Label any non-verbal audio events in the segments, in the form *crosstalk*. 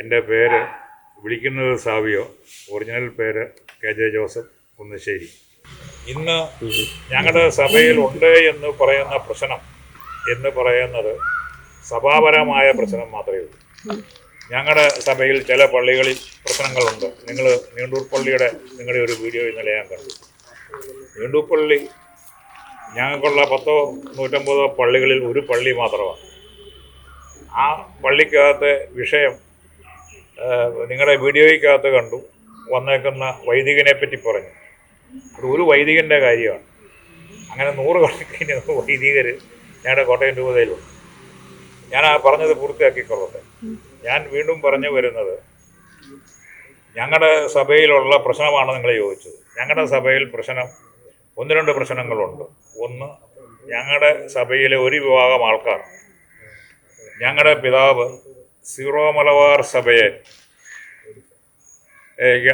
എന്റെ പേര് വിളിക്കുന്നത് സാവിയോ. ഒറിജിനൽ പേര് കെ ജെ ജോസഫ് കുന്നശ്ശേരി. ഇന്ന് ഞങ്ങളുടെ സഭയിൽ ഉണ്ട് എന്ന് പറയുന്ന പ്രശ്നം എന്ന് പറയുന്നത് സഭാപരമായ പ്രശ്നം മാത്രമേ ഉള്ളൂ. ഞങ്ങളുടെ സഭയിൽ ചില പള്ളികളിൽ പ്രശ്നങ്ങളുണ്ട്. നിങ്ങൾ നീണ്ടൂർ പള്ളിയുടെ നിങ്ങളുടെ ഒരു വീഡിയോ ഇന്നലെ ഞാൻ കണ്ടു. നീണ്ടൂർ പള്ളി ഞങ്ങൾക്കുള്ള പത്തോ നൂറ്റമ്പതോ പള്ളികളിൽ ഒരു പള്ളി മാത്രമാണ്. ആ പള്ളിക്കകത്തെ വിഷയം നിങ്ങളുടെ വീഡിയോയ്ക്കകത്ത് കണ്ടു. വന്നേക്കുന്ന വൈദികനെ പറ്റി പറഞ്ഞു. അത് ഒരു വൈദികന്റെ കാര്യമാണ്. അങ്ങനെ നൂറുകണക്കിന് വൈദികർ ഞങ്ങളുടെ കോട്ടയം രൂപതയിലുണ്ട്. ഞാൻ ആ പറഞ്ഞത് പൂർത്തിയാക്കിക്കൊള്ളട്ടെ. ഞാൻ വീണ്ടും പറഞ്ഞു വരുന്നത് ഞങ്ങളുടെ സഭയിലുള്ള പ്രശ്നമാണ് നിങ്ങൾ ചോദിച്ചത്. ഞങ്ങളുടെ സഭയിൽ പ്രശ്നം ഒന്ന് രണ്ട് പ്രശ്നങ്ങളുണ്ട്. ഒന്ന് ഞങ്ങളുടെ സഭയിലെ ഒരു വിഭാഗം ആൾക്കാർ. ഞങ്ങളുടെ പിതാവ് സീറോ മലബാർ സഭയെ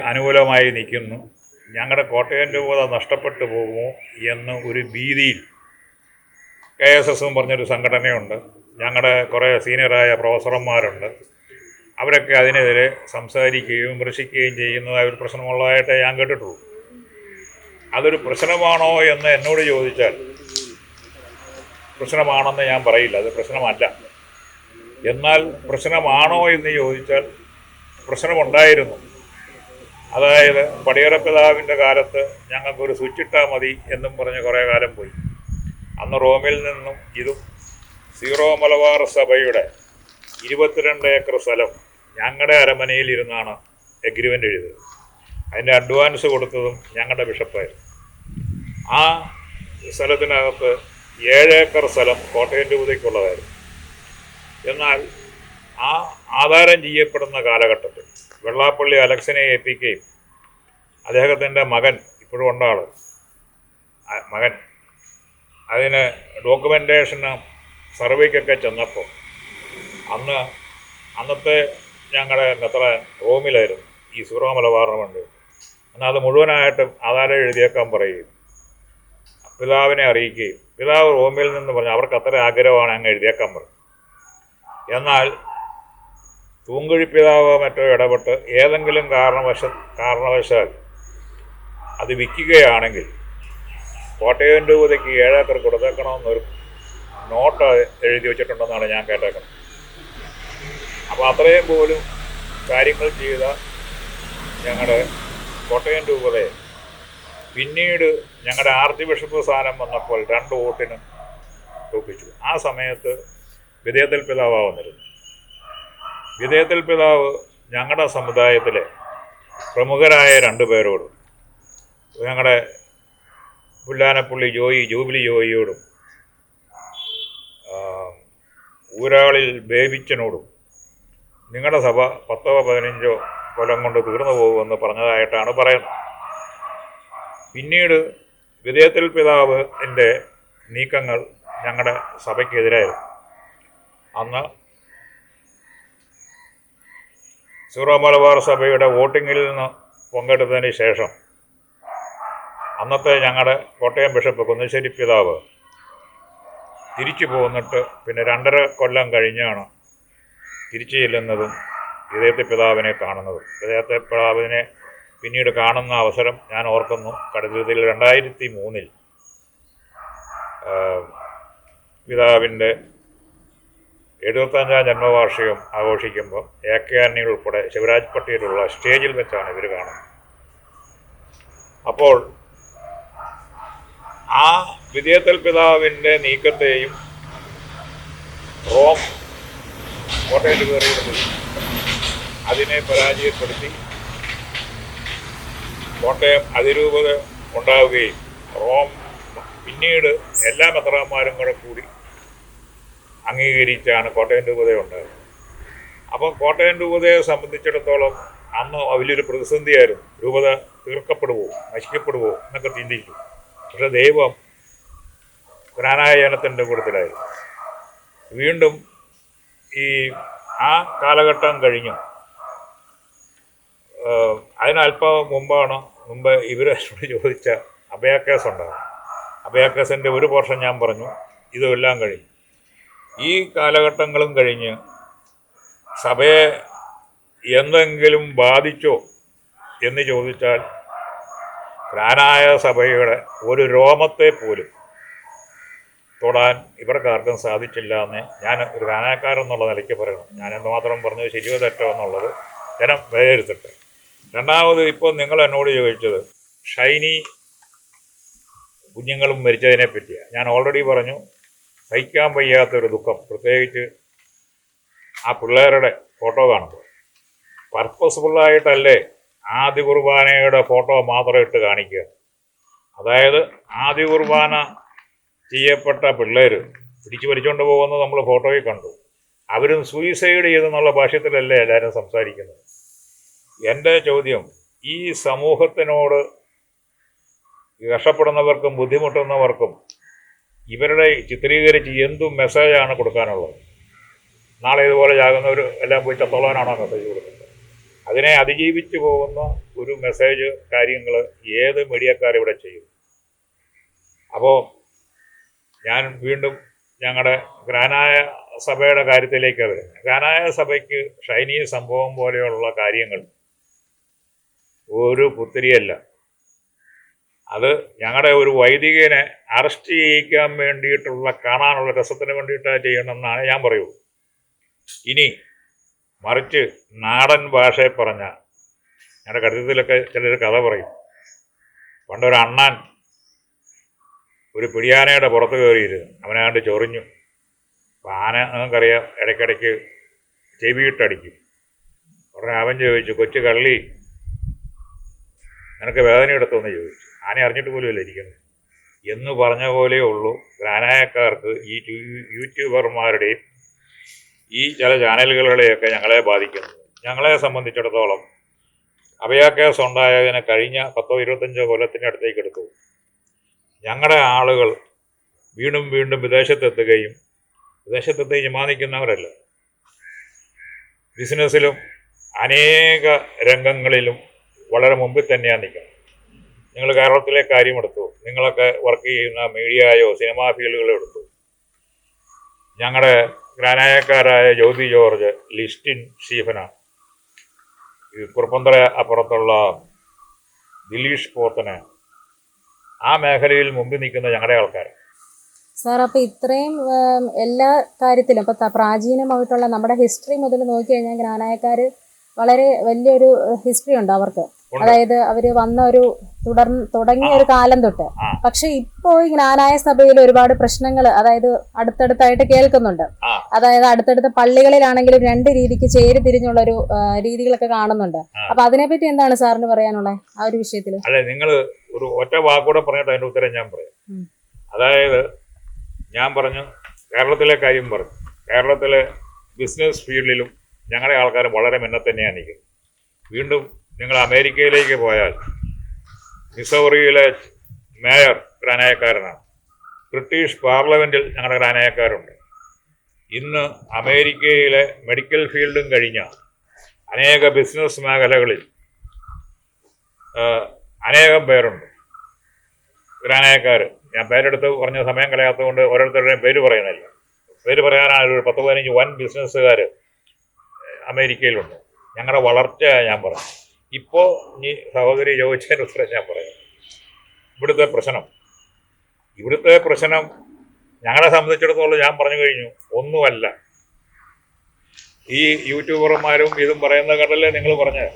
അനുകൂലമായി നിൽക്കുന്നു. ഞങ്ങളുടെ കോട്ടയം രൂപത നഷ്ടപ്പെട്ടു പോകുമോ എന്ന് ഒരു ഭീതിയിൽ കെ എസ് എസും പറഞ്ഞൊരു സംഘടനയുണ്ട്. ഞങ്ങളുടെ കുറേ സീനിയറായ പ്രൊഫസർമാരുണ്ട്. അവരൊക്കെ അതിനെതിരെ സംസാരിക്കുകയും വിമർശിക്കുകയും ചെയ്യുന്നതായ ഒരു പ്രശ്നമുള്ളതായിട്ട് ഞാൻ കേട്ടിട്ടുള്ളൂ. അതൊരു പ്രശ്നമാണോ എന്ന് എന്നോട് ചോദിച്ചാൽ പ്രശ്നമാണെന്ന് ഞാൻ പറയില്ല. അത് പ്രശ്നമല്ല. എന്നാൽ പ്രശ്നമാണോ എന്ന് ചോദിച്ചാൽ പ്രശ്നമുണ്ടായിരുന്നു. അതായത് പടിയറ പിതാവിന്റെ കാലത്ത് ഞങ്ങൾക്കൊരു സ്വിച്ച് ഇട്ടാൽ മതി എന്നും പറഞ്ഞ് കുറേ കാലം പോയി. അന്ന് റോമിൽ നിന്നും ഇതും സീറോ മലബാർ സഭയുടെ ഇരുപത്തിരണ്ട് ഏക്കർ സ്ഥലം ഞങ്ങളുടെ അരമനയിൽ ഇരുന്നാണ് എഗ്രിമെന്റ് എഴുതിയത്. അതിന്റെ അഡ്വാൻസ് കൊടുത്തതും ഞങ്ങളുടെ ബിഷപ്പായിരുന്നു. ആ സ്ഥലത്തിനകത്ത് ഏഴേക്കർ സ്ഥലം കോട്ടയം രൂപതയ്ക്കുള്ളതായിരുന്നു. എന്നാൽ ആ ആധാരം ചെയ്യപ്പെടുന്ന കാലഘട്ടത്തിൽ വെള്ളാപ്പള്ളി അലക്സിനെ ഏൽപ്പിക്കുകയും അദ്ദേഹത്തിന്റെ മകൻ ഇപ്പോഴും ഉണ്ടാൾ ആ മകൻ അതിന് ഡോക്യുമെന്റേഷന് സർവേക്കൊക്കെ ചെന്നപ്പോൾ അന്ന് അന്നത്തെ ഞങ്ങളുടെ എത്ര റോമിലായിരുന്നു ഈ സൂറോ മലബാറിന് വേണ്ടി. എന്നാൽ അത് മുഴുവനായിട്ടും ആധാരം എഴുതിയേക്കാൻ പറയുകയും പിതാവിനെ അറിയിക്കുകയും പിതാവ് റോമിൽ നിന്ന് പറഞ്ഞു അവർക്ക് അത്ര ആഗ്രഹമാണ് അങ്ങ് എഴുതിയേക്കാൻ പറഞ്ഞു. എന്നാൽ തൂങ്കുഴിപ്പിതാവ് പിതാവോ മറ്റോ ഇടപെട്ട് ഏതെങ്കിലും കാരണവശ കാരണവശാൽ അത് വിൽക്കുകയാണെങ്കിൽ കോട്ടയം രൂപതയ്ക്ക് ഏഴേക്കർ കൊടുത്തേക്കണമെന്നൊരു നോട്ട് എഴുതി വെച്ചിട്ടുണ്ടെന്നാണ് ഞാൻ കേട്ടേക്കുന്നത്. അപ്പോൾ അത്രയും പോലും കാര്യങ്ങൾ ചെയ്ത ഞങ്ങളുടെ കോട്ടയം രൂപതയെ പിന്നീട് ഞങ്ങളുടെ ആർച്ച് ബിഷപ്പ് സ്ഥാനം വന്നപ്പോൾ രണ്ട് വോട്ടിന് ഒപ്പിച്ചു ആ സമയത്ത് വിധേയത്തിൽ പിതാവ് വന്നിരുന്നു വിധേയത്തിൽ പിതാവ് ഞങ്ങളുടെ സമുദായത്തിലെ പ്രമുഖരായ രണ്ടു പേരോടും ഞങ്ങളുടെ പുല്ലാനപ്പള്ളി ജോയി ജൂബിലി ജോയിയോടും ഊരാളിൽ ബേബിച്ചനോടും നിങ്ങളുടെ സഭ പത്തോ പതിനഞ്ചോ കൊല്ലം കൊണ്ട് തീർന്നു പോകുമെന്ന് പറഞ്ഞതായിട്ടാണ് പറയുന്നത്. പിന്നീട് വിധേയത്തിൽ പിതാവ് എന്റെ നീക്കങ്ങൾ ഞങ്ങളുടെ സഭയ്ക്കെതിരായിരുന്നു. അന്ന് സീറോ മലബാർ സഭയുടെ വോട്ടിങ്ങിൽ നിന്ന് പങ്കെടുത്തതിന് ശേഷം അന്നത്തെ ഞങ്ങളുടെ കോട്ടയം ബിഷപ്പ് കുന്നശ്ശേരി പിതാവ് തിരിച്ചു പോന്നിട്ട് പിന്നെ രണ്ടര കൊല്ലം കഴിഞ്ഞാണ് തിരിച്ചു ചെല്ലുന്നതും ഇദ്ദേഹത്തെ പിതാവിനെ കാണുന്നതും. ഇദ്ദേഹത്തെ പിതാവിനെ പിന്നീട് കാണുന്ന അവസരം ഞാൻ ഓർക്കുന്നു. കടുതിൽ രണ്ടായിരത്തി മൂന്നിൽ പിതാവിന്റെ എഴുപത്തഞ്ചാം ജന്മവാർഷികം ആഘോഷിക്കുമ്പോൾ എ കെ ആന്റണി ഉൾപ്പെടെ ശിവരാജ് പട്ടേലുള്ള സ്റ്റേജിൽ വെച്ചാണ് ഇവർ കാണുന്നത്. അപ്പോൾ ആ വിജയത്തൽ പിതാവിന്റെ നീക്കത്തെയും റോം കോട്ടയം കയറിയിരുന്നത് അതിനെ പരാജയപ്പെടുത്തി കോട്ടയം അതിരൂപത ഉണ്ടാവുകയും റോം പിന്നീട് എല്ലാ മെത്രാന്മാരും കൂടെ കൂടി അംഗീകരിച്ചാണ് കോട്ടയം രൂപതയെ ഉണ്ടായത്. അപ്പം കോട്ടയം രൂപതയെ സംബന്ധിച്ചിടത്തോളം അന്ന് വലിയൊരു പ്രതിസന്ധിയായിരുന്നു. രൂപത തീർക്കപ്പെടുവോ നശിക്കപ്പെടുവോ എന്നൊക്കെ ചിന്തിച്ചു. പക്ഷെ ദൈവം ജ്ഞാനായനത്തിന്റെ കൂട്ടത്തിലായിരുന്നു. വീണ്ടും ഈ ആ കാലഘട്ടം കഴിഞ്ഞു. അതിനല്പം മുമ്പാണ് മുമ്പ് ഇവരോട് *laughs* ചോദിച്ച അഭയാക്കേസ് ഉണ്ടാകും അഭയാക്കേസിന്റെ ഒരു പോർഷൻ ഞാൻ പറഞ്ഞു. ഇതെല്ലാം കഴിഞ്ഞു. ഈ കാലഘട്ടങ്ങളും കഴിഞ്ഞ് സഭയെ എന്തെങ്കിലും ബാധിച്ചോ എന്ന് ചോദിച്ചാൽ പ്രാനായ സഭയുടെ ഒരു രോമത്തെ പോലും തൊടാൻ ഇവർക്കാർക്കും സാധിച്ചില്ല എന്ന് ഞാൻ ഒരു ജ്ഞാനക്കാരെന്നുള്ള നിലയ്ക്ക് പറയണം. ഞാൻ എന്തുമാത്രം പറഞ്ഞത് ശരിയോ തെറ്റോ എന്നുള്ളത് ജനം വിലയിരുത്തട്ടെ. രണ്ടാമത് ഇപ്പോൾ നിങ്ങൾ എന്നോട് ചോദിച്ചത് ഷൈനി കുഞ്ഞുങ്ങളും മരിച്ചതിനെ പറ്റിയാണ് ഞാൻ ഓൾറെഡി പറഞ്ഞു സഹിക്കാൻ വയ്യാത്തൊരു ദുഃഖം. പ്രത്യേകിച്ച് ആ പിള്ളേരുടെ ഫോട്ടോ കാണുമ്പോൾ. പർപ്പസ്ഫുള്ളായിട്ടല്ലേ ആദ്യ കുർബാനയുടെ ഫോട്ടോ മാത്രം ഇട്ട് കാണിക്കുക. അതായത് ആദ്യ കുർബാന ചെയ്യപ്പെട്ട പിള്ളേർ പിടിച്ചു വലിച്ചുകൊണ്ട് പോകുന്നത് നമ്മൾ ഫോട്ടോയിൽ കണ്ടു. അവരും സൂയിസൈഡ് ചെയ്തെന്നുള്ള ഭാഷ്യത്തിലല്ലേ എല്ലാവരും സംസാരിക്കുന്നത്? എന്റെ ചോദ്യം ഈ സമൂഹത്തിനോട് രക്ഷപ്പെടുന്നവർക്കും ബുദ്ധിമുട്ടുന്നവർക്കും ഇവരുടെ ചിത്രീകരിച്ച് എന്തു മെസ്സേജാണ് കൊടുക്കാനുള്ളത്. നാളെ ഇതുപോലെ ചാകുന്നവർ എല്ലാം പോയി ചത്തോളാനാണോ മെസ്സേജ് കൊടുക്കുന്നത്. അതിനെ അതിജീവിച്ച് പോകുന്ന ഒരു മെസ്സേജ് കാര്യങ്ങൾ ഏത് മീഡിയക്കാർ ഇവിടെ ചെയ്യും? അപ്പോൾ ഞാൻ വീണ്ടും ഞങ്ങളുടെ ഗ്രാനായ സഭയുടെ കാര്യത്തിലേക്ക് അത് ഗ്രാനായ സഭയ്ക്ക് ഷൈനി സംഭവം പോലെയുള്ള കാര്യങ്ങൾ ഒരു പുത്തിരിയല്ല. അത് ഞങ്ങളുടെ ഒരു വൈദികനെ അറസ്റ്റ് ചെയ്യിക്കാൻ വേണ്ടിയിട്ടുള്ള കാണാനുള്ള രസത്തിന് വേണ്ടിയിട്ട് ചെയ്യണമെന്നാണ് ഞാൻ പറയൂ ഇനി മറിച്ച് നാടൻ ഭാഷയെ പറഞ്ഞ ഞങ്ങളുടെ കടുത്തത്തിലൊക്കെ ചിലർ കഥ പറയും. പണ്ടൊരു അണ്ണാൻ ഒരു പിടിയാനയുടെ പുറത്ത് കയറിയിരുന്നു. അവനാണ്ട് ചൊറിഞ്ഞു. അപ്പം ആന നിങ്ങൾക്കറിയാം ഇടയ്ക്കിടയ്ക്ക് ചെവിയിട്ടടിക്കും. ഉടനെ അവൻ ചോദിച്ചു കൊച്ചു കള്ളി നിനക്ക് വേദന എടുത്തോന്ന് ചോദിച്ചു. ആന അറിഞ്ഞിട്ട് പോലുമല്ല ഇരിക്കുന്നത്. എന്ന് പറഞ്ഞ പോലേ ഉള്ളൂ. ഗ്രാനായക്കാർക്ക് ഈ യൂട്യൂബർമാരുടെയും ഈ ചില ചാനലുകളുടെയൊക്കെ ഞങ്ങളെ ബാധിക്കുന്നത് ഞങ്ങളെ സംബന്ധിച്ചിടത്തോളം അഭയ കേസ് ഉണ്ടായതിനെ കഴിഞ്ഞ പത്തോ ഇരുപത്തഞ്ചോ കൊല്ലത്തിന്റെ അടുത്തേക്ക് എടുത്തു. ഞങ്ങളുടെ ആളുകൾ വീണ്ടും വീണ്ടും വിദേശത്തെത്തുകയും വിദേശത്തെത്തി ജമാനിക്കുന്നവരല്ല. ബിസിനസ്സിലും അനേക രംഗങ്ങളിലും വളരെ മുമ്പിൽ തന്നെയാണ് നിൽക്കുന്നത്. നിങ്ങൾ കേരളത്തിലെ കാര്യം എടുത്തു. നിങ്ങളൊക്കെ വർക്ക് ചെയ്യുന്ന മീഡിയയോ സിനിമാ ഫീൽഡുകളോ എടുത്തു. ഞങ്ങളുടെ ഗ്രാനായക്കാരായ ജ്യോതി ജോർജ് ലിസ്റ്റിൻ സ്റ്റീഫനാണ്. ഈ കുറുപ്പന്തറ അപ്പുറത്തുള്ള ദിലീഷ് പോത്തന് ആ മേഖലയിൽ മുമ്പിൽ നിൽക്കുന്ന ഞങ്ങളുടെ ആൾക്കാർ സാർ അപ്പോൾ ഇത്രയും എല്ലാ കാര്യത്തിലും ഇപ്പൊ പ്രാചീനമായിട്ടുള്ള നമ്മുടെ ഹിസ്റ്ററി മുതൽ നോക്കിക്കഴിഞ്ഞാൽ ഗ്രാനായക്കാര് വളരെ വലിയൊരു ഹിസ്റ്ററി ഉണ്ട് അവർക്ക്. അതായത് അവർ വന്ന ഒരു തുടർ തുടങ്ങിയ ഒരു കാലം തൊട്ട്. പക്ഷെ ഇപ്പോ ഈ ജ്ഞാനായ സഭയിൽ ഒരുപാട് പ്രശ്നങ്ങൾ അതായത് അടുത്തടുത്തായിട്ട് കേൾക്കുന്നുണ്ട്. അതായത് അടുത്തടുത്ത പള്ളികളിലാണെങ്കിലും രണ്ട് രീതിക്ക് ചേരി തിരിഞ്ഞുള്ള ഒരു രീതികളൊക്കെ കാണുന്നുണ്ട്. അപ്പൊ അതിനെപ്പറ്റി എന്താണ് സാറിന് പറയാനുള്ളത് ആ ഒരു വിഷയത്തിൽ അല്ലെ നിങ്ങൾ ഒരു ഒറ്റ വാക്കൂടെ പറഞ്ഞിട്ട് അതിന്റെ ഉത്തരം ഞാൻ പറയാം. അതായത് ഞാൻ പറഞ്ഞു കേരളത്തിലെ കാര്യം പറഞ്ഞു. കേരളത്തിലെ ബിസിനസ് ഫീൽഡിലും ഞങ്ങളുടെ ആൾക്കാർ വളരെ മുന്നേ തന്നെയാണ് നിൽക്കുന്നത് വീണ്ടും നിങ്ങൾ അമേരിക്കയിലേക്ക് പോയാൽ മിസോറിയിലെ മേയർ ഗ്രാനായക്കാരനാണ് ബ്രിട്ടീഷ് പാർലമെന്റിൽ ഞങ്ങളുടെ ഗ്രാനായക്കാരുണ്ട് ഇന്ന് അമേരിക്കയിലെ മെഡിക്കൽ ഫീൽഡും കഴിഞ്ഞ അനേക ബിസിനസ് മേഖലകളിൽ അനേകം പേരുണ്ട്. ഗ്രാനായക്കാർ ഞാൻ പേരെടുത്ത് പറഞ്ഞ സമയം കളയാത്തത് കൊണ്ട് ഓരോരുത്തരുടെയും പേര് പറയുന്നില്ല. പേര് പറയാനാണ് ഒരു പത്ത് പതിനഞ്ച് വൻ ബിസിനസ്സുകാർ അമേരിക്കയിലുണ്ട്. ഞങ്ങളുടെ വളർച്ച ഞാൻ പറഞ്ഞു ഇപ്പോൾ ഈ സഹോദരി ചോദിച്ചതിന് ഉത്തരം ഞാൻ പറയാം. ഇവിടുത്തെ പ്രശ്നം. ഇവിടുത്തെ പ്രശ്നം ഞങ്ങളെ സംബന്ധിച്ചിടത്തോളം ഞാൻ പറഞ്ഞു കഴിഞ്ഞു ഒന്നുമല്ല. ഈ യൂട്യൂബർമാരും ഇതും പറയുന്ന കണ്ടല്ലേ നിങ്ങൾ പറഞ്ഞത്?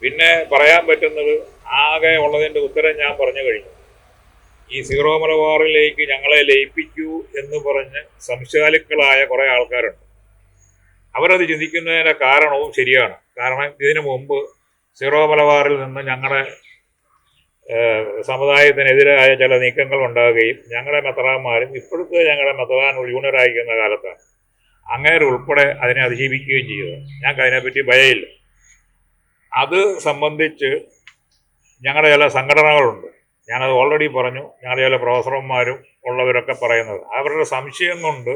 പിന്നെ പറയാൻ പറ്റുന്നത് ആകെ ഉള്ളതിന്റെ ഉത്തരം ഞാൻ പറഞ്ഞു കഴിഞ്ഞു. ഈ സീറോ മലബാറിലേക്ക് ഞങ്ങളെ ലയിപ്പിക്കൂ എന്ന് പറഞ്ഞ് സംശയാലുക്കളായ കുറേ ആൾക്കാരുണ്ട്. അവരത് ചിന്തിക്കുന്നതിന്റെ കാരണവും ശരിയാണ്. കാരണം ഇതിനു മുമ്പ് സീറോ മലബാറിൽ നിന്ന് ഞങ്ങളുടെ ഏഹ്, സമുദായത്തിനെതിരായ ചില നീക്കങ്ങൾ ഉണ്ടാകുകയും ഞങ്ങളുടെ മെത്രാന്മാരും ഇപ്പോഴത്തെ ഞങ്ങളുടെ മെത്രാൻ യൂണിയറായിരിക്കുന്ന കാലത്താണ്. അങ്ങനെ ഉൾപ്പെടെ അതിനെ അതിജീവിക്കുകയും ചെയ്തത് ഞങ്ങൾക്ക് അതിനെപ്പറ്റി ഭയമില്ല. അത് സംബന്ധിച്ച് ഞങ്ങളുടെ ചില സംഘടനകളുണ്ട്. ഞാനത് ഓൾറെഡി പറഞ്ഞു. ഞങ്ങളുടെ ചില പ്രൊഫസർമാരും ഉള്ളവരൊക്കെ പറയുന്നത്. അവരുടെ സംശയം കൊണ്ട്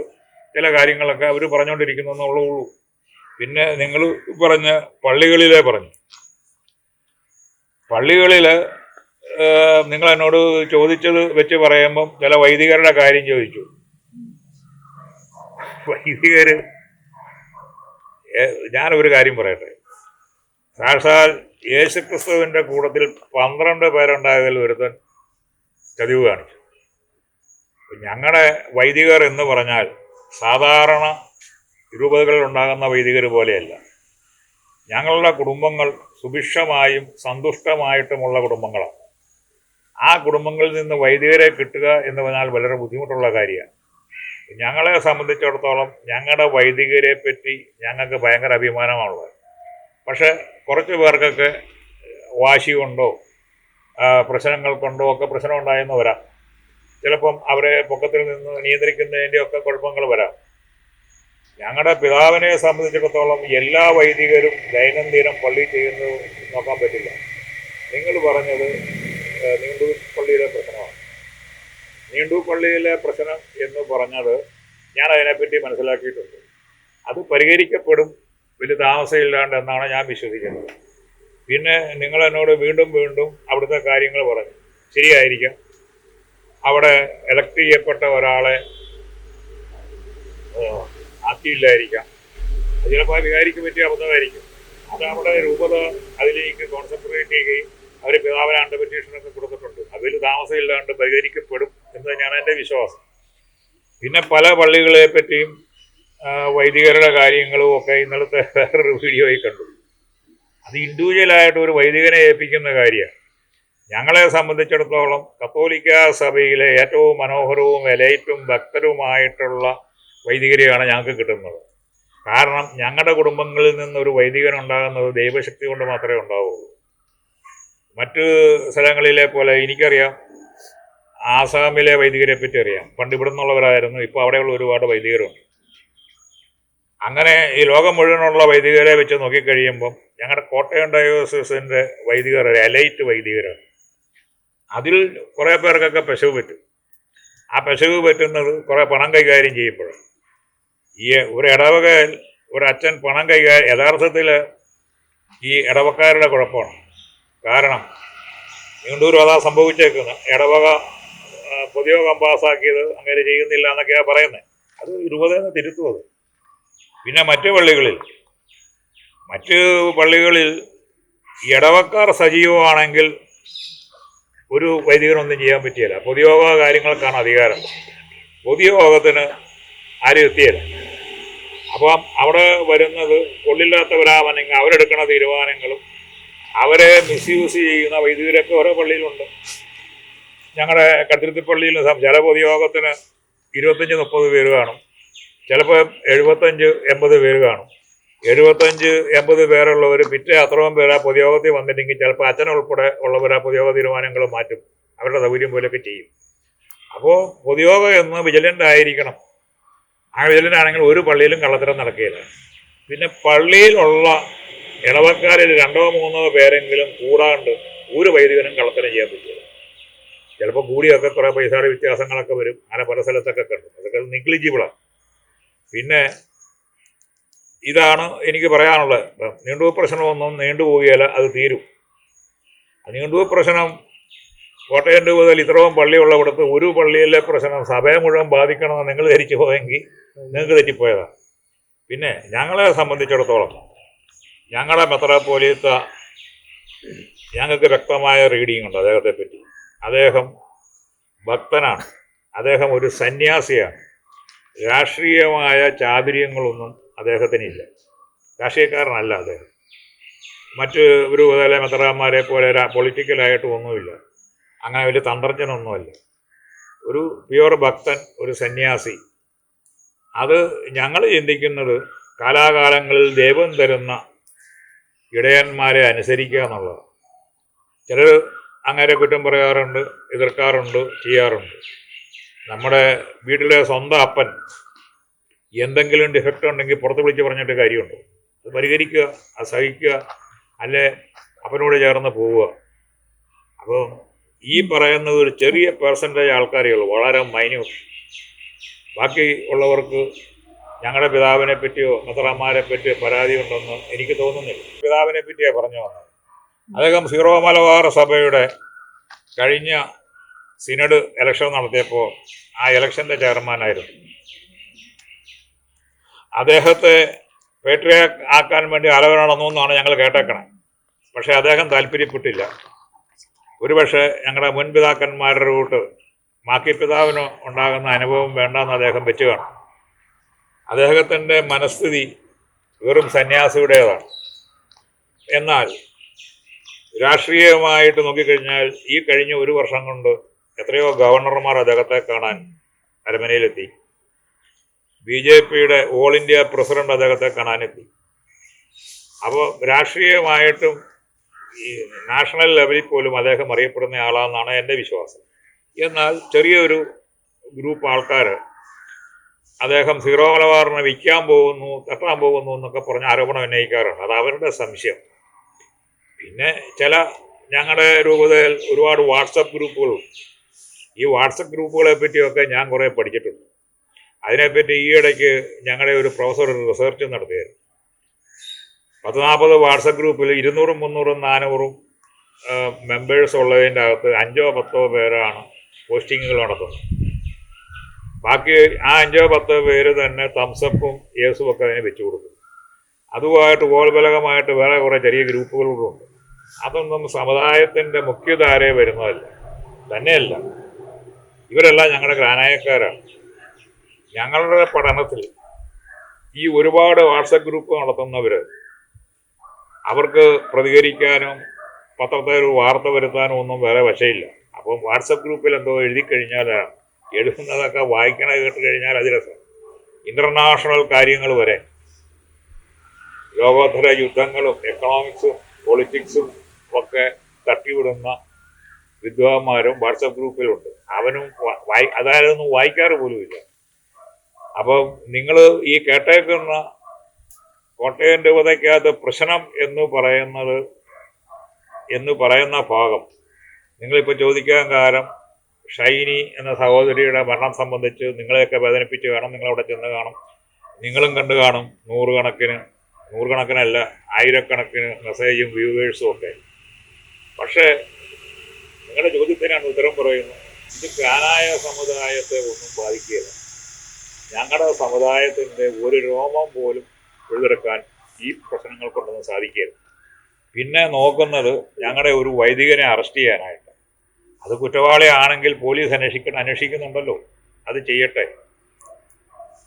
ചില കാര്യങ്ങളൊക്കെ അവർ പറഞ്ഞുകൊണ്ടിരിക്കുന്നു എന്നുള്ളൂ പിന്നെ നിങ്ങൾ പറഞ്ഞ പള്ളികളിലെ പറഞ്ഞു. പള്ളികളിൽ നിങ്ങൾ എന്നോട് ചോദിച്ചത് വെച്ച് പറയുമ്പം ചില വൈദികരുടെ കാര്യം ചോദിച്ചു. വൈദികർ ഞാനൊരു കാര്യം പറയട്ടെ. സാക്ഷാൽ യേശുക്രിസ്തുവിന്റെ കൂട്ടത്തിൽ പന്ത്രണ്ട് പേരുണ്ടായതിൽ ഒരുത്തൻ ചതിവ് കാണിച്ചു. ഞങ്ങളുടെ വൈദികർ എന്ന് പറഞ്ഞാൽ സാധാരണ രൂപതകളിൽ ഉണ്ടാകുന്ന വൈദികർ പോലെയല്ല. ഞങ്ങളുടെ കുടുംബങ്ങൾ സുഭിക്ഷമായും സന്തുഷ്ടമായിട്ടുമുള്ള കുടുംബങ്ങളാണ്. ആ കുടുംബങ്ങളിൽ നിന്ന് വൈദികരെ കിട്ടുക എന്ന് പറഞ്ഞാൽ വളരെ ബുദ്ധിമുട്ടുള്ള കാര്യമാണ്. ഞങ്ങളെ സംബന്ധിച്ചിടത്തോളം ഞങ്ങളുടെ വൈദികരെ പറ്റി ഞങ്ങൾക്ക് ഭയങ്കര അഭിമാനമാണുള്ളത്. പക്ഷെ കുറച്ച് പേർക്കൊക്കെ വാശി കൊണ്ടോ പ്രശ്നങ്ങൾ കൊണ്ടോ ഒക്കെ പ്രശ്നം ഉണ്ടായെന്ന് വരാം ചിലപ്പം അവരെ പൊക്കത്തിൽ നിന്ന് നിയന്ത്രിക്കുന്നതിന്റെ ഒക്കെ കുഴപ്പങ്ങൾ വരാം. ഞങ്ങളുടെ പിതാവിനെ സംബന്ധിച്ചിടത്തോളം എല്ലാ വൈദികരും ദൈനംദിനം പള്ളി ചെയ്യുന്നത് നോക്കാൻ പറ്റില്ല. നിങ്ങൾ പറഞ്ഞത് നീണ്ടു പള്ളിയിലെ പ്രശ്നമാണ്. നീണ്ടു പള്ളിയിലെ പ്രശ്നം എന്ന് പറഞ്ഞത് ഞാൻ അതിനെപ്പറ്റി മനസ്സിലാക്കിയിട്ടുണ്ട്. അത് പരിഹരിക്കപ്പെടും വലിയ താമസമില്ലാണ്ട് എന്നാണ് ഞാൻ വിശ്വസിക്കുന്നത്. പിന്നെ നിങ്ങൾ എന്നോട് വീണ്ടും വീണ്ടും അവിടുത്തെ കാര്യങ്ങൾ പറഞ്ഞു. ശരിയായിരിക്കാം. അവിടെ എലക്ട് ചെയ്യപ്പെട്ട ഒരാളെ ആക്കിയില്ലായിരിക്കാം അത് ചിലപ്പോൾ വികാരിക്ക് പറ്റിയ അബദ്ധമായിരിക്കും. അത് നമ്മുടെ രൂപത അതിലേക്ക് കോൺസെൻട്രേറ്റ് ചെയ്യുകയും അവർ പിതാവിനാണ്ട് പെറ്റീഷനൊക്കെ കൊടുത്തിട്ടുണ്ട്. അതിൽ താമസമില്ലാണ്ട് പരിഹരിക്കപ്പെടും എന്ന് തന്നെയാണ് എന്റെ വിശ്വാസം. പിന്നെ പല പള്ളികളെ പറ്റിയും വൈദികരുടെ കാര്യങ്ങളും ഒക്കെ ഇന്നലത്തെ വേറൊരു വീഡിയോയിൽ കണ്ടു. അത് ഇൻഡിവിജ്വലായിട്ട് ഒരു വൈദികനെ ഏൽപ്പിക്കുന്ന കാര്യമാണ്. ഞങ്ങളെ സംബന്ധിച്ചിടത്തോളം കത്തോലിക്ക സഭയിലെ ഏറ്റവും മനോഹരവും വിലയിട്ടും ഭക്തരുമായിട്ടുള്ള വൈദികരെയാണ് ഞങ്ങൾക്ക് കിട്ടുന്നത്. കാരണം ഞങ്ങളുടെ കുടുംബങ്ങളിൽ നിന്ന് ഒരു വൈദികൻ ഉണ്ടാകുന്നത് ദൈവശക്തി കൊണ്ട് മാത്രമേ ഉണ്ടാവുള്ളൂ. മറ്റ് സ്ഥലങ്ങളിലെ പോലെ എനിക്കറിയാം. ആസാമിലെ വൈദികരെ പറ്റി അറിയാം. പണ്ട് ഇവിടെ നിന്നുള്ളവരായിരുന്നു ഇപ്പോൾ അവിടെയുള്ള ഒരുപാട് വൈദികരുണ്ട്. അങ്ങനെ ഈ ലോകം മുഴുവനുള്ള വൈദികരെ വെച്ച് നോക്കിക്കഴിയുമ്പം ഞങ്ങളുടെ കോട്ടയം ഡയോസിന്റെ വൈദികർ എലൈറ്റ് വൈദികരാണ്. അതിൽ കുറേ പേർക്കൊക്കെ പെശവ് പറ്റും. ആ പെശവ് പറ്റുന്നത് കുറേ പണം കൈകാര്യം ചെയ്യുമ്പോഴാണ്. ഈ ഒരു ഇടവകയിൽ ഒരു അച്ഛൻ പണം കൈകാര്യം യഥാർത്ഥത്തിൽ ഈ ഇടവക്കാരുടെ കുഴപ്പമാണ്. കാരണം നീണ്ടൂരും അതാ സംഭവിച്ചേക്കുന്നത് ഇടവക പൊതുയോഗം പാസ്സാക്കിയത് അങ്ങനെ ചെയ്യുന്നില്ല എന്നൊക്കെയാണ് പറയുന്നത് അത് രൂപതേന്ന് തിരുത്തും അത്. പിന്നെ മറ്റു പള്ളികളിൽ മറ്റ് പള്ളികളിൽ ഇടവക്കാർ സജീവമാണെങ്കിൽ ഒരു വൈദികനൊന്നും ചെയ്യാൻ പറ്റിയല്ല. പൊതുയോഗ കാര്യങ്ങൾക്കാണ് അധികാരം. പൊതുയോഗത്തിന് ആരും എത്തിയല്ല. അപ്പം അവിടെ വരുന്നത് കൊള്ളില്ലാത്തവരാവണെങ്കിൽ അവരെടുക്കുന്ന തീരുമാനങ്ങളും അവരെ മിസ്യൂസ് ചെയ്യുന്ന വൈദികരൊക്കെ ഓരോ പള്ളിയിലുണ്ട്. ഞങ്ങളുടെ കട്ടിരുത്തി പള്ളിയിൽ ചില പൊതുയോഗത്തിന് ഇരുപത്തഞ്ച് മുപ്പത് പേര് കാണും. ചിലപ്പോൾ എഴുപത്തഞ്ച് എൺപത് പേര് കാണും. എഴുപത്തഞ്ച് എൺപത് പേരുള്ളവർ പിറ്റേ അത്രയും പേര് ആ പൊതുയോഗത്തിൽ വന്നില്ലെങ്കിൽ ചിലപ്പോൾ അച്ഛനുൾപ്പെടെ ഉള്ളവർ ആ പൊതുയോഗ തീരുമാനങ്ങൾ മാറ്റും. അവരുടെ സൗകര്യം പോലെയൊക്കെ ചെയ്യും. അപ്പോൾ പൊതുയോഗം എന്ന് വിജിലന്റ് ആയിരിക്കണം. ആ വിജിലന്റ് ഒരു പള്ളിയിലും കള്ളത്തരം നടക്കുകയില്ല. പിന്നെ പള്ളിയിലുള്ള ഇളവക്കാരിൽ രണ്ടോ മൂന്നോ പേരെങ്കിലും കൂടാണ്ട് ഒരു വൈദികനും കള്ളത്തരം ചെയ്യാൻ പറ്റില്ല. ചിലപ്പോൾ കൂടിയൊക്കെ കുറേ പൈസയുടെ വ്യത്യാസങ്ങളൊക്കെ വരും. അങ്ങനെ പല സ്ഥലത്തൊക്കെ കണ്ടു. അതൊക്കെ നിഗ്ലിജിബിളാണ് പിന്നെ ഇതാണ് എനിക്ക് പറയാനുള്ളത്. നീണ്ടുപോയി പ്രശ്നമൊന്നും നീണ്ടുപോവുകയില്ല അത് തീരും. നീണ്ടുപോയ പ്രശ്നം കോട്ടയം രൂപതയിൽ ഇത്രയും പള്ളിയുള്ളവിടത്ത് ഒരു പള്ളിയിലെ പ്രശ്നം സഭയെ മുഴുവൻ ബാധിക്കണമെന്ന് നിങ്ങൾ ധരിച്ചു പോയെങ്കിൽ നിങ്ങൾക്ക് തെറ്റിപ്പോയതാണ് പിന്നെ ഞങ്ങളെ സംബന്ധിച്ചിടത്തോളം ഞങ്ങളുടെ മെത്രാപ്പോലീത്ത ഞങ്ങൾക്ക് വ്യക്തമായ റീഡിംഗ് ഉണ്ട് അദ്ദേഹത്തെ പറ്റി. അദ്ദേഹം ഭക്തനാണ്. അദ്ദേഹം ഒരു സന്യാസിയാണ്. രാഷ്ട്രീയമായ ചാതുര്യങ്ങളൊന്നും അദ്ദേഹത്തിനില്ല. രാഷ്ട്രീയക്കാരനല്ല അദ്ദേഹം. മറ്റ് ഒരു വിധത്തിലെ മെത്രാന്മാരെ പോലെ പൊളിറ്റിക്കലായിട്ടും ഒന്നുമില്ല. അങ്ങനെ വലിയ തന്ത്രജ്ഞനൊന്നുമല്ല. ഒരു പ്യുവർ ഭക്തൻ ഒരു സന്യാസി. അത് ഞങ്ങൾ ചിന്തിക്കുന്നത് കാലാകാലങ്ങളിൽ ദൈവം തരുന്ന ഇടയന്മാരെ അനുസരിക്കുക എന്നുള്ളതാണ്. ചിലർ അങ്ങനെ കുറ്റം പറയാറുണ്ട് എതിർക്കാറുണ്ട് ചെയ്യാറുണ്ട്. നമ്മുടെ വീട്ടിലെ സ്വന്തം അപ്പൻ എന്തെങ്കിലും ഡിഫക്റ്റ് ഉണ്ടെങ്കിൽ പുറത്ത് വിളിച്ച് പറഞ്ഞിട്ട് കാര്യമുണ്ട്? അത് പരിഹരിക്കുക അത് സഹിക്കുക അല്ലെ? അപ്പനോട് ചേർന്ന് പോവുക. അപ്പോൾ ഈ പറയുന്ന ഒരു ചെറിയ പെർസെന്റേജ് ആൾക്കാരേ ഉള്ളൂ. വളരെ മൈന്യൂട്ട് ബാക്കി ഉള്ളവർക്ക് ഞങ്ങളുടെ പിതാവിനെ പറ്റിയോ മെത്രാന്മാരെ പറ്റിയോ പരാതി ഉണ്ടെന്ന് എനിക്ക് തോന്നുന്നില്ല. പിതാവിനെ പറ്റിയേ പറഞ്ഞു വന്നത്. അദ്ദേഹം സീറോ മലബാർ സഭയുടെ കഴിഞ്ഞ സിനഡ് ഇലക്ഷൻ നടത്തിയപ്പോൾ ആ ഇലക്ഷന്റെ ചെയർമാനായിരുന്നു അദ്ദേഹത്തെ പേട്രിയാക് ആക്കാൻ വേണ്ടി ആലോചന എന്നാണ് ഞങ്ങൾ കേട്ടേക്കണേ. പക്ഷേ അദ്ദേഹം താല്പര്യപ്പെട്ടില്ല. ഒരുപക്ഷെ ഞങ്ങളുടെ മുൻപിതാക്കന്മാരുടെ കൂട്ട് മാക്കി പിതാവിന് ഉണ്ടാകുന്ന അനുഭവം വേണ്ടെന്ന് അദ്ദേഹം വെച്ച് കാണും. അദ്ദേഹത്തിന്റെ മനസ്ഥിതി വെറും സന്യാസിയുടേതാണ്. എന്നാൽ രാഷ്ട്രീയമായിട്ട് നോക്കിക്കഴിഞ്ഞാൽ ഈ കഴിഞ്ഞ ഒരു വർഷം കൊണ്ട് എത്രയോ ഗവർണർമാർ അദ്ദേഹത്തെ കാണാൻ അരമനയിലെത്തി. ബി ജെ പിയുടെ ഓൾ ഇന്ത്യ പ്രസിഡന്റ് അദ്ദേഹത്തെ കാണാനെത്തി. അപ്പോൾ രാഷ്ട്രീയമായിട്ടും ഈ നാഷണൽ ലെവലിൽ പോലും അദ്ദേഹം അറിയപ്പെടുന്ന ആളാണെന്നാണ് എന്റെ വിശ്വാസം. എന്നാൽ ചെറിയൊരു ഗ്രൂപ്പ് ആൾക്കാർ അദ്ദേഹം സീറോ മലബാറിനെ വിൽക്കാൻ പോകുന്നു തട്ടാൻ പോകുന്നു എന്നൊക്കെ പറഞ്ഞ് ആരോപണം ഉന്നയിക്കാറുണ്ട്. അത് അവരുടെ സംശയം. പിന്നെ ചില ഞങ്ങളുടെ രൂപതയിൽ ഒരുപാട് വാട്സപ്പ് ഗ്രൂപ്പുകളും ഈ വാട്സപ്പ് ഗ്രൂപ്പുകളെ പറ്റിയൊക്കെ ഞാൻ കുറേ പഠിച്ചിട്ടുണ്ട്. അതിനെപ്പറ്റി ഈയിടയ്ക്ക് ഞങ്ങളുടെ ഒരു പ്രൊഫസർ ഒരു റിസർച്ച് നടത്തിയായിരുന്നു. പത്ത് നാൽപ്പത് വാട്സപ്പ് ഗ്രൂപ്പിൽ ഇരുന്നൂറും മുന്നൂറും നാനൂറും മെമ്പേഴ്സ് ഉള്ളതിന്റെ അകത്ത് അഞ്ചോ പത്തോ പേരാണ് പോസ്റ്റിങ്ങുകൾ നടത്തുന്നത്. ബാക്കി ആ അഞ്ചോ പത്തോ പേര് തന്നെ തംസപ്പും യേസും ഒക്കെ അതിനെ വെച്ചു കൊടുക്കും. അതുമായിട്ട് ഗോൾബലകമായിട്ട് വേറെ കുറേ ചെറിയ ഗ്രൂപ്പുകളും ഉണ്ട്. അതൊന്നും സമുദായത്തിന്റെ മുഖ്യധാരയെ വരുന്നതല്ല. തന്നെയല്ല. ഇവരെല്ലാം ഞങ്ങളുടെ ഗ്രാനായക്കാരാണ്. ഞങ്ങളുടെ പഠനത്തിൽ ഈ ഒരുപാട് വാട്സപ്പ് ഗ്രൂപ്പ് നടത്തുന്നവർ അവർക്ക് പ്രതികരിക്കാനും പത്രത്തെ ഒരു വാർത്ത വരുത്താനും ഒന്നും വേറെ വശയില്ല. അപ്പം വാട്സപ്പ് ഗ്രൂപ്പിൽ എന്തോ എഴുതി കഴിഞ്ഞാൽ എഴുതുന്നതൊക്കെ വായിക്കണ കേട്ട് കഴിഞ്ഞാൽ അത് രസം. ഇന്റർനാഷണൽ കാര്യങ്ങൾ വരെ. ലോകോത്തര യുദ്ധങ്ങളും എക്കണോമിക്സും പൊളിറ്റിക്സും ഒക്കെ തട്ടിവിടുന്ന വിദ്വാന്മാരും വാട്സപ്പ് ഗ്രൂപ്പിലുണ്ട്. അവനും വായി അതാരൊന്നും വായിക്കാറ് പോലുമില്ല. അപ്പം നിങ്ങൾ ഈ കേട്ടേക്കുന്ന കോട്ടയം രൂപതയ്ക്കകത്ത് പ്രശ്നം എന്ന് പറയുന്നത് എന്ന് പറയുന്ന ഭാഗം. നിങ്ങളിപ്പോൾ ചോദിക്കാൻ കാരണം ഷൈനി എന്ന സഹോദരിയുടെ മരണം സംബന്ധിച്ച് നിങ്ങളെയൊക്കെ വേദനിപ്പിച്ച് കാണും നിങ്ങളവിടെ ചെന്ന് കാണും. നിങ്ങളും കണ്ടു കാണും. നൂറുകണക്കിന് നൂറുകണക്കിനല്ല ആയിരക്കണക്കിന് മെസ്സേജും വ്യൂവേഴ്സും ഒക്കെ. പക്ഷേ നിങ്ങളുടെ ചോദ്യത്തിനാണ് ഉത്തരം പറയുന്നത്. ഇത് കാനായ സമുദായത്തെ ഒന്നും ബാധിക്കുകയില്ല. ഞങ്ങളുടെ സമുദായത്തിന്റെ ഒരു രോമം പോലും പിഴുതെടുക്കാൻ ഈ പ്രശ്നങ്ങൾ കൊണ്ടൊന്നും സാധിക്കുകയില്ല. പിന്നെ നോക്കുന്നത് ഞങ്ങളുടെ ഒരു വൈദികനെ അറസ്റ്റ് ചെയ്യാനായിട്ട്. അത് കുറ്റവാളിയാണെങ്കിൽ പോലീസ് അന്വേഷിക്കണം അന്വേഷിക്കുന്നുണ്ടല്ലോ. അത് ചെയ്യട്ടെ.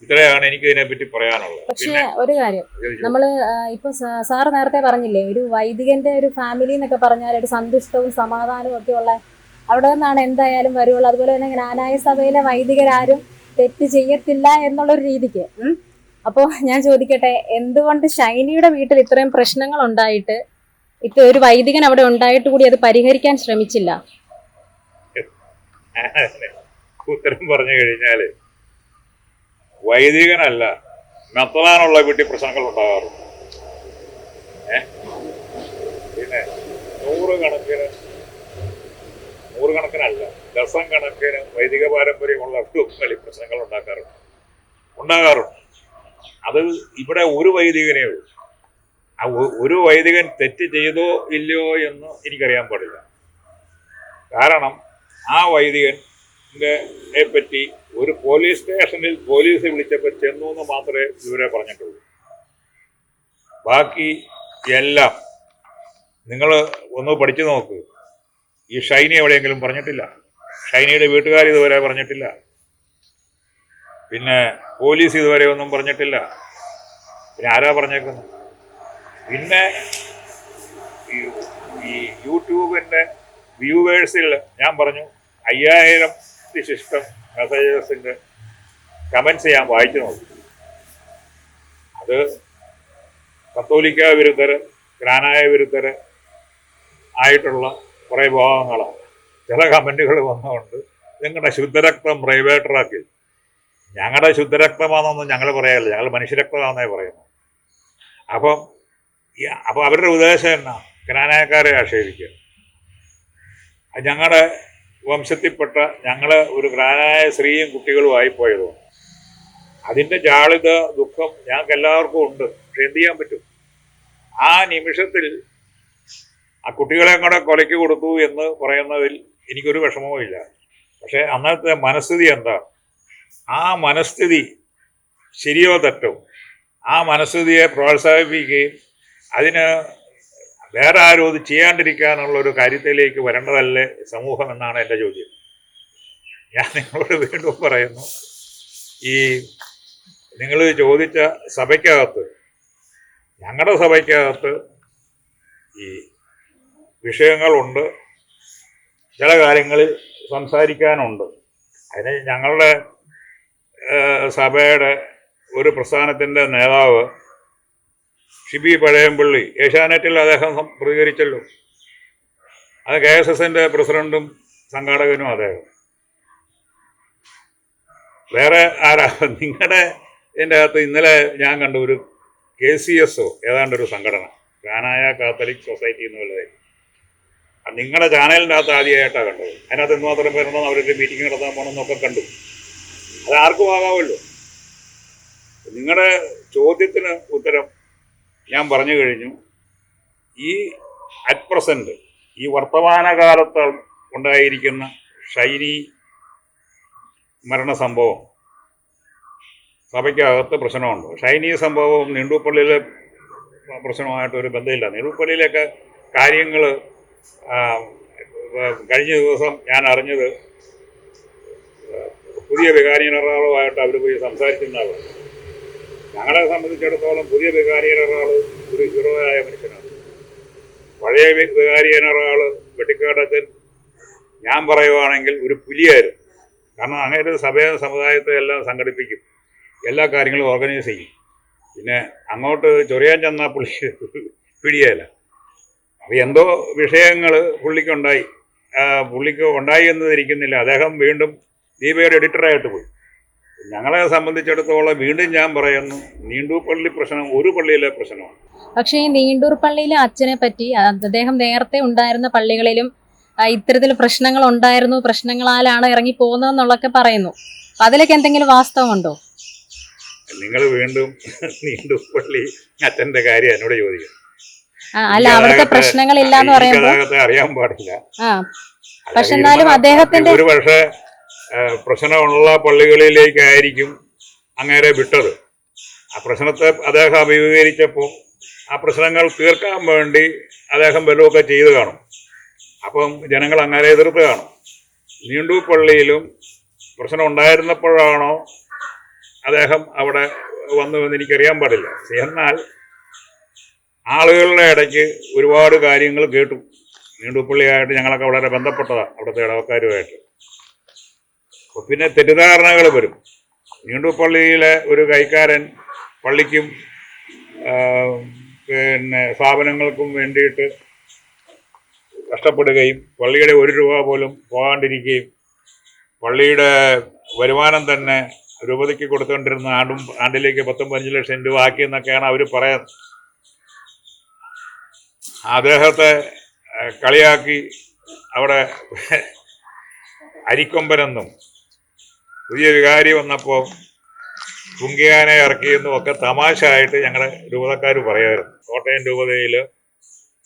ഇത്രയാണ് എനിക്ക് ഇതിനെപ്പറ്റി പറയാനുള്ളത്. പക്ഷേ ഒരു കാര്യം. നമ്മൾ ഇപ്പൊ സാറ് നേരത്തെ പറഞ്ഞില്ലേ ഒരു വൈദികന്റെ ഒരു ഫാമിലി എന്നൊക്കെ പറഞ്ഞാൽ ഒരു സന്തുഷ്ടവും സമാധാനവും ഒക്കെ ഉള്ള അവിടെ നിന്നാണ് എന്തായാലും വരുള്ളൂ. അതുപോലെ തന്നെ ജ്ഞാനായ സഭയിലെ വൈദികരാരും തെറ്റ് ചെയ്യത്തില്ല എന്നുള്ളൊരു രീതിക്ക് അപ്പോ ഞാൻ ചോദിക്കട്ടെ എന്തുകൊണ്ട് ഷൈനിയുടെ വീട്ടിൽ ഇത്രയും പ്രശ്നങ്ങൾ ഉണ്ടായിട്ട് ഇത്ര ഒരു വൈദികൻ അവിടെ ഉണ്ടായിട്ട് കൂടി അത് പരിഹരിക്കാൻ ശ്രമിച്ചില്ല? ഉത്തരം പറഞ്ഞു കഴിഞ്ഞാൽ വൈദികനല്ല മെത്തലാനുള്ള വീട്ടിൽ പ്രശ്നങ്ങൾ ഉണ്ടാകാറുണ്ട്. പിന്നെ നൂറുകണക്കിന് നൂറുകണക്കിനല്ല ഡസൻ കണക്കിന് വൈദിക പാരമ്പര്യമുള്ള കുടുംബങ്ങളിൽ പ്രശ്നങ്ങൾ ഉണ്ടാക്കാറുണ്ട്. ഉണ്ടാകാറുണ്ട്. അത് ഇവിടെ ഒരു വൈദികനേ ഉള്ളൂ. ആ ഒരു വൈദികൻ തെറ്റ് ചെയ്തോ ഇല്ലയോ എന്ന് എനിക്കറിയാൻ പാടില്ല. കാരണം ആ വൈദികന്റെ പറ്റി ഒരു പോലീസ് സ്റ്റേഷനിൽ പോലീസ് വിളിച്ചപ്പോൾ ചെന്നു എന്ന് മാത്രമേ ഇവരെ പറഞ്ഞിട്ടുള്ളൂ. ബാക്കി എല്ലാം നിങ്ങൾ ഒന്ന് പഠിച്ചു നോക്ക്. ഈ ഷൈനി എവിടെയെങ്കിലും പറഞ്ഞിട്ടില്ല? ഷൈനിയുടെ വീട്ടുകാർ ഇതുവരെ പറഞ്ഞിട്ടില്ല. പിന്നെ പോലീസ് ഇതുവരെ ഒന്നും പറഞ്ഞിട്ടില്ല. പിന്നെ ആരാ പറഞ്ഞേക്കുന്നത് പിന്നെ ഈ യൂട്യൂബിന്റെ വ്യൂവേഴ്സിൽ ഞാൻ പറഞ്ഞു അയ്യായിരം ശിഷ്ടം മെസ്സേജസിന്റെ കമൻസ് ഞാൻ വായിച്ചു നോക്കി. അത് കത്തോലിക്ക വിരുദ്ധർ ഗ്രാനായ വിരുദ്ധർ ആയിട്ടുള്ള കുറേ ഭാഗങ്ങളാണ് ചില കമന്റുകൾ വന്നുകൊണ്ട് നിങ്ങളുടെ ശുദ്ധരക്തം പ്രൈവേറ്ററാക്കി. ഞങ്ങളുടെ ശുദ്ധരക്തമാണെന്നൊന്നും ഞങ്ങൾ പറയാറില്ല. ഞങ്ങൾ മനുഷ്യരക്തമാണെന്നേ പറയുന്നു. അപ്പം അപ്പം അപ്പോൾ അവരുടെ ഉദ്ദേശം എന്നാ? ഗ്രാനായക്കാരെ ആക്ഷേപിക്കുക ഞങ്ങളുടെ വംശത്തിൽപ്പെട്ട ഞങ്ങൾ ഒരു ഗ്രാനായ സ്ത്രീയും കുട്ടികളുമായി പോയതുകൊണ്ട് അതിന്റെ ജാളിത ദുഃഖം ഞങ്ങൾക്ക് എല്ലാവർക്കും ഉണ്ട്. പക്ഷെ എന്ത് ചെയ്യാൻ പറ്റും? ആ നിമിഷത്തിൽ ആ കുട്ടികളെ കൂടെ കൊലയ്ക്ക് കൊടുത്തു എന്ന് പറയുന്നതിൽ എനിക്കൊരു വിഷമവും ഇല്ല പക്ഷേ അന്നത്തെ മനസ്ഥിതി എന്താ? ആ മനസ്ഥിതി ശരിയോ തെറ്റോ? ആ മനസ്ഥിതിയെ പ്രോത്സാഹിപ്പിക്കുകയും അതിന് വേറെ ആരും അത് ചെയ്യാണ്ടിരിക്കാനുള്ള ഒരു കാര്യത്തിലേക്ക് വരേണ്ടതല്ലേ സമൂഹം എന്നാണ് എന്റെ ചോദ്യം. ഞാൻ നിങ്ങളോട് വീണ്ടും പറയുന്നു ഈ നിങ്ങൾ ചോദിച്ച സഭയ്ക്കകത്ത് ഞങ്ങളുടെ സഭയ്ക്കകത്ത് ഈ വിഷയങ്ങളുണ്ട് ചില കാര്യങ്ങളിൽ സംസാരിക്കാനുണ്ട്. അതിന് ഞങ്ങളുടെ സഭയുടെ ഒരു പ്രസ്ഥാനത്തിന്റെ നേതാവ് ഷിബി പഴയമ്പള്ളി ഏഷ്യാനെറ്റിൽ അദ്ദേഹം പ്രതികരിച്ചല്ലോ. അത് കെ എസ് എസിന്റെ പ്രസിഡന്റും സംഘാടകനും അദ്ദേഹം. വേറെ ആരാ? നിങ്ങളുടെ ഇതിന്റെ അകത്ത് ഇന്നലെ ഞാൻ കണ്ട ഒരു കെ സി എസ് ഒ ഏതാണ്ട് ഒരു സംഘടന. കാനായ കാത്തലിക് സൊസൈറ്റി എന്നുള്ളത് നിങ്ങളുടെ ചാനലിന്റെ അകത്ത് ആദ്യമായിട്ടാണ് കണ്ടത്. അതിനകത്ത് എന്തുമാത്രം പേരുണ്ടോ അവരൊക്കെ മീറ്റിംഗ് നടത്താൻ പോകണമെന്നൊക്കെ കണ്ടു. അത് ആർക്കും ആകാമല്ലോ. നിങ്ങളുടെ ചോദ്യത്തിന് ഉത്തരം ഞാൻ പറഞ്ഞു കഴിഞ്ഞു. ഈ അറ്റ് പ്രസന്റ് ഈ വർത്തമാനകാലത്ത് ഉണ്ടായിരിക്കുന്ന ഷൈനി മരണ സംഭവം സഭയ്ക്കകത്ത് പ്രശ്നമുണ്ട്. ഷൈനി സംഭവം നീണ്ടൂപ്പള്ളിയിലെ പ്രശ്നമായിട്ട് ഒരു ബന്ധമില്ല നീണ്ടൂപ്പള്ളിയിലൊക്കെ കാര്യങ്ങൾ കഴിഞ്ഞ ദിവസം ഞാൻ അറിഞ്ഞത് പുതിയ വികാരി ജനറാളുമായിട്ട് അവർ പോയി സംസാരിക്കുന്നതാണ് ഞങ്ങളെ സംബന്ധിച്ചിടത്തോളം പുതിയ വികാരി ജനറാൾ ഒരു ഹീറോയായ മനുഷ്യനാണ്. പഴയ വികാരി ജനറാൾ വെട്ടിക്കാടച്ചൻ ഞാൻ പറയുവാണെങ്കിൽ ഒരു പുലിയായിരുന്നു. കാരണം അങ്ങനെ സഭയെ സമുദായത്തെ എല്ലാം സംഘടിപ്പിക്കും. എല്ലാ കാര്യങ്ങളും ഓർഗനൈസ് ചെയ്യും. പിന്നെ അങ്ങോട്ട് ചൊറിയാൻ ചെന്നാൽ പുള്ളി പിടിയല്ല അപ്പോൾ എന്തോ വിഷയങ്ങൾ പുള്ളിക്കുണ്ടായി. പുള്ളിക്ക് ഉണ്ടായി എന്ന് ധരിക്കുന്നില്ല അദ്ദേഹം വീണ്ടും ദീപയുടെ എഡിറ്ററായിട്ട് പോയി. ഞങ്ങളെ സംബന്ധിച്ചിടത്തോളം വീണ്ടും ഞാൻ പറയുന്നു നീണ്ടൂർ പള്ളി പ്രശ്നം ഒരു പള്ളിയിലെ പ്രശ്നമാണ്. പക്ഷേ ഈ നീണ്ടൂർ പള്ളിയിലെ അച്ഛനെ പറ്റി അദ്ദേഹം നേരത്തെ ഉണ്ടായിരുന്ന പള്ളികളിലും ഇത്തരത്തിൽ പ്രശ്നങ്ങൾ ഉണ്ടായിരുന്നു പ്രശ്നങ്ങളാലാണ് ഇറങ്ങി പോകുന്നതെന്നുള്ളൊക്കെ പറയുന്നു. അതിലേക്ക് എന്തെങ്കിലും വാസ്തവമുണ്ടോ? നിങ്ങൾ വീണ്ടും നീണ്ടൂർ പള്ളി അച്ഛന്റെ കാര്യം എന്നോട് ചോദിക്കും. അല്ല അവിടുത്തെ പ്രശ്നങ്ങളില്ല എന്ന് പറയുമ്പോൾ അറിയാൻ പാടില്ല. പക്ഷെ എന്നാലും അദ്ദേഹത്തിന്റെ ഒരു പക്ഷേ പ്രശ്നമുള്ള പള്ളികളിലേക്കായിരിക്കും അങ്ങേരെ വിട്ടത്. ആ പ്രശ്നത്തെ അദ്ദേഹം അഭിമുഖീകരിച്ചപ്പോൾ ആ പ്രശ്നങ്ങൾ തീർക്കാൻ വേണ്ടി അദ്ദേഹം വല്ലതുമൊക്കെ ചെയ്തു കാണും. അപ്പം ജനങ്ങൾ അങ്ങനെ എതിർത്ത് കാണും. നീണ്ടു പള്ളിയിലും പ്രശ്നം ഉണ്ടായിരുന്നപ്പോഴാണോ അദ്ദേഹം അവിടെ വന്നു എന്ന് എനിക്കറിയാൻ പാടില്ല. എന്നാൽ ആളുകളുടെ ഇടയ്ക്ക് ഒരുപാട് കാര്യങ്ങൾ കേട്ടു. നീണ്ടുപള്ളിയായിട്ട് ഞങ്ങളൊക്കെ വളരെ ബന്ധപ്പെട്ടതാണ് അവിടുത്തെ ഇടവക്കാരുമായിട്ട്. പിന്നെ തെറ്റിദ്ധാരണകൾ വരും. നീണ്ടുപള്ളിയിലെ ഒരു കൈക്കാരൻ പള്ളിക്കും പിന്നെ സ്ഥാപനങ്ങൾക്കും വേണ്ടിയിട്ട് കഷ്ടപ്പെടുകയും പള്ളിയുടെ ഒരു രൂപ പോലും പോകാണ്ടിരിക്കുകയും പള്ളിയുടെ വരുമാനം തന്നെ രൂപതയ്ക്ക് കൊടുത്തുകൊണ്ടിരുന്ന ആണ്ടും ആണ്ടിലേക്ക് പത്തും പതിനഞ്ച് ലക്ഷം രൂപ ആക്കിയെന്നൊക്കെയാണ് അവർ പറയുന്നത്. അദ്ദേഹത്തെ കളിയാക്കി അവിടെ അരിക്കൊമ്പനെന്നും പുതിയ വികാരി വന്നപ്പോൾ കുങ്കിയാനെ ഇറക്കിയെന്നും ഒക്കെ തമാശ ആയിട്ട് ഞങ്ങളുടെ രൂപതക്കാർ പറയായിരുന്നു കോട്ടയം രൂപതയിൽ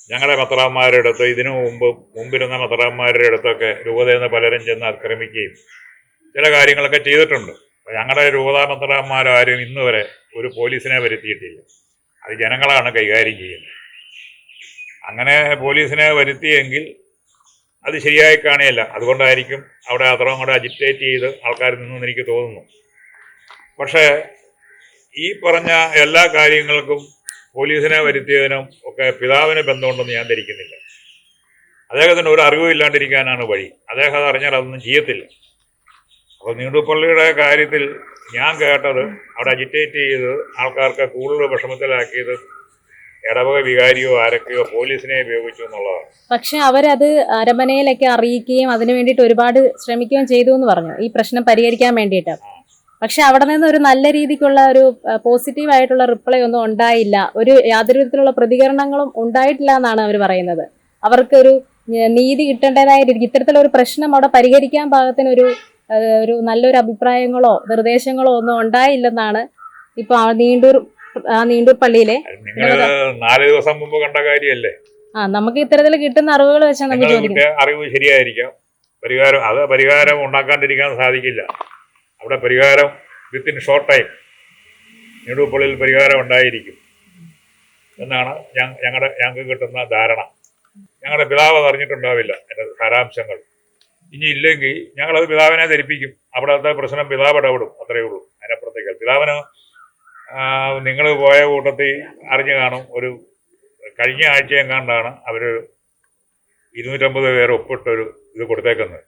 ഞങ്ങളുടെ മെത്രാന്മാരുടെ അടുത്ത് ഇതിനു മുമ്പ് മുമ്പിരുന്ന മെത്രാന്മാരുടെ അടുത്തൊക്കെ രൂപതയെന്ന് പലരും ചെന്ന് ആക്രമിക്കുകയും ചില കാര്യങ്ങളൊക്കെ ചെയ്തിട്ടുണ്ട്. ഞങ്ങളുടെ രൂപതാ മെത്രാന്മാരാരും ഇന്ന് വരെ ഒരു പോലീസിനെ വരുത്തിയിട്ടില്ല. അത് ജനങ്ങളാണ് കൈകാര്യം ചെയ്യുന്നത്. അങ്ങനെ പോലീസിനെ വരുത്തിയെങ്കിൽ അത് ശരിയായി കാണുകയല്ല അതുകൊണ്ടായിരിക്കും അവിടെ അത്രയും കൂടെ അജിറ്റേറ്റ് ചെയ്ത് ആൾക്കാർ നിന്നെന്ന് എനിക്ക് തോന്നുന്നു. പക്ഷേ ഈ പറഞ്ഞ എല്ലാ കാര്യങ്ങൾക്കും പോലീസിനെ വരുത്തിയതിനും ഒക്കെ പിതാവിന് ബന്ധമുണ്ടെന്ന് ഞാൻ ധരിക്കുന്നില്ല. അദ്ദേഹത്തിന് ഒരു അറിവും ഇല്ലാണ്ടിരിക്കാനാണ് വഴി. അദ്ദേഹം അത് അറിഞ്ഞാൽ അതൊന്നും ചെയ്യത്തില്ല. അപ്പോൾ നീണ്ടുപള്ളിയുടെ കാര്യത്തിൽ ഞാൻ കേട്ടത് അവിടെ അജിറ്റേറ്റ് ചെയ്ത് ആൾക്കാർക്ക് കൂടുതൽ വിഷമത്തിലാക്കിയത് ഇടവക വികാരിയോ ആരൊക്കെയോ പോലീസിനെ ഉപയോഗിച്ചു എന്നുള്ളതാണ്. പക്ഷെ അവരത് അരമനയിലൊക്കെ അറിയിക്കുകയും അതിനു വേണ്ടിയിട്ട് ഒരുപാട് ശ്രമിക്കുകയും ചെയ്തു എന്ന് പറഞ്ഞു. ഈ പ്രശ്നം പരിഹരിക്കാൻ വേണ്ടിയിട്ട്. പക്ഷെ അവിടെ നിന്ന് ഒരു നല്ല രീതിക്കുള്ള ഒരു പോസിറ്റീവ് ആയിട്ടുള്ള റിപ്ലൈ ഒന്നും ഉണ്ടായില്ല. ഒരു യാതൊരു വിധത്തിലുള്ള പ്രതികരണങ്ങളും ഉണ്ടായിട്ടില്ല എന്നാണ് അവർ പറയുന്നത്. അവർക്കൊരു നീതി കിട്ടേണ്ടതായ രീതി ഇത്തരത്തിലൊരു പ്രശ്നം അവിടെ പരിഹരിക്കാൻ പാകത്തിന് ഒരു ഒരു നല്ലൊരു അഭിപ്രായങ്ങളോ നിർദ്ദേശങ്ങളോ ഒന്നും ഉണ്ടായില്ലെന്നാണ് ഇപ്പൊ നീണ്ടൂർ ആ നീണ്ടൂർ പള്ളിയിലെ നിങ്ങൾ നാല് ദിവസം മുമ്പ് കണ്ട കാര്യമല്ലേ ആ നമുക്ക് ഇത്തരത്തിൽ കിട്ടുന്ന അറിവുകൾ വെച്ചാൽ നമുക്ക് അറിവ് ശരിയായിരിക്കാം. പരിഹാരം അത് പരിഹാരം ഉണ്ടാക്കാണ്ടിരിക്കാൻ സാധിക്കില്ല. അവിടെ പരിഹാരം വിത്തിൻ ഷോർട്ട് ടൈം നീണ്ടൂർ പള്ളിയിൽ പരിഹാരം ഉണ്ടായിരിക്കും. എന്നാണ് ഞങ്ങളുടെ ഞങ്ങൾക്ക് കിട്ടുന്ന ധാരണ. ഞങ്ങളുടെ പിതാവ് അറിഞ്ഞിട്ടുണ്ടാവില്ല എന്റെ സാരാംശങ്ങൾ. ഇനി ഇല്ലെങ്കിൽ ഞങ്ങളത് പിതാവിനെ ധരിപ്പിക്കും. അവിടുത്തെ പ്രശ്നം പിതാവ് ഇടപെടും അത്രയേ ഉള്ളൂ. അതിനപ്പുറത്തേക്ക്. പിതാവിന് നിങ്ങൾ പോയ കൂട്ടത്തിൽ അറിഞ്ഞു കാണും. ഒരു കഴിഞ്ഞ ആഴ്ച എങ്ങാണ്ടാണ് അവർ ഇരുന്നൂറ്റമ്പത് പേർ ഒപ്പിട്ടൊരു ഇത് കൊടുത്തേക്കുന്നത്.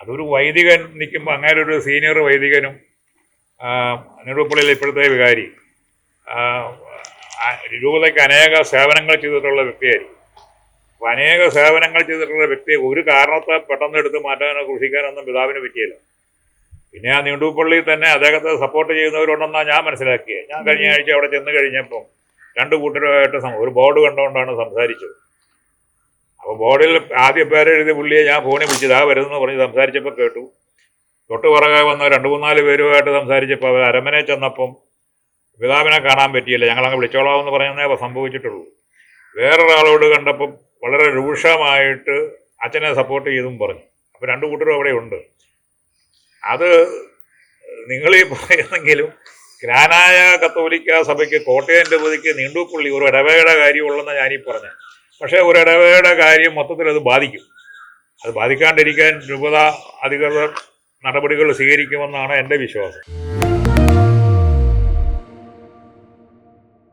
അതൊരു വൈദികൻ നിൽക്കുമ്പോൾ അങ്ങനെ ഒരു സീനിയർ വൈദികനും നെടുവപ്പള്ളിയിലെ ഇപ്പോഴത്തെ വികാരി രൂപതയ്ക്ക് അനേക സേവനങ്ങൾ ചെയ്തിട്ടുള്ള വ്യക്തിയായിരിക്കും. അപ്പോൾ അനേക സേവനങ്ങൾ ചെയ്തിട്ടുള്ള വ്യക്തിയെ ഒരു കാരണത്തെ പെട്ടെന്ന് എടുത്ത് മാറ്റാനോ കൃഷിക്കാനൊന്നും പിതാവിന് പറ്റിയില്ല. പിന്നെ ആ നീണ്ടൂപ്പള്ളിയിൽ തന്നെ അദ്ദേഹത്തെ സപ്പോർട്ട് ചെയ്യുന്നവരുണ്ടെന്നാണ് ഞാൻ മനസ്സിലാക്കിയത് ഞാൻ കഴിഞ്ഞ ആഴ്ച അവിടെ ചെന്ന് കഴിഞ്ഞപ്പം രണ്ട് കൂട്ടരുമായിട്ട് ഒരു ബോർഡ് കണ്ടുകൊണ്ടാണ് സംസാരിച്ചത്. അപ്പോൾ ബോർഡിൽ ആദ്യ പേരെഴുതി പുള്ളിയെ ഞാൻ ഫോണിൽ വിളിച്ചത് ആ വരുന്നെന്ന് പറഞ്ഞ് സംസാരിച്ചപ്പോൾ കേട്ടു. തൊട്ട് പുറകെ വന്ന രണ്ട് മൂന്നാൽ പേരുമായിട്ട് സംസാരിച്ചപ്പോൾ അവർ അരമനെ ചെന്നപ്പം പിതാവിനെ കാണാൻ പറ്റിയില്ല. ഞങ്ങളങ്ങ് വിളിച്ചോളാമെന്ന് പറയുന്നേ സംഭവിച്ചിട്ടുള്ളൂ. വേറൊരാളോട് കണ്ടപ്പം വളരെ രൂക്ഷമായിട്ട് അച്ഛനെ സപ്പോർട്ട് ചെയ്തും പറഞ്ഞു. അപ്പോൾ രണ്ട് കൂട്ടരും അവിടെ ഉണ്ട്. അത് നിങ്ങൾ ഈ പറയുന്നെങ്കിലും ഗ്രാനായ കത്തോലിക്ക സഭയ്ക്ക് കോട്ടയം രൂപതയ്ക്ക് നീണ്ടുപുള്ളി ഒരു ഇടവയുടെ കാര്യമുള്ളെന്ന് ഞാനീ പറഞ്ഞു. പക്ഷേ ഒരു ഇടവയുടെ കാര്യം മൊത്തത്തിൽ അത് ബാധിക്കും. അത് ബാധിക്കാണ്ടിരിക്കാൻ രൂപത അധികൃതർ നടപടികൾ സ്വീകരിക്കുമെന്നാണ് എന്റെ വിശ്വാസം.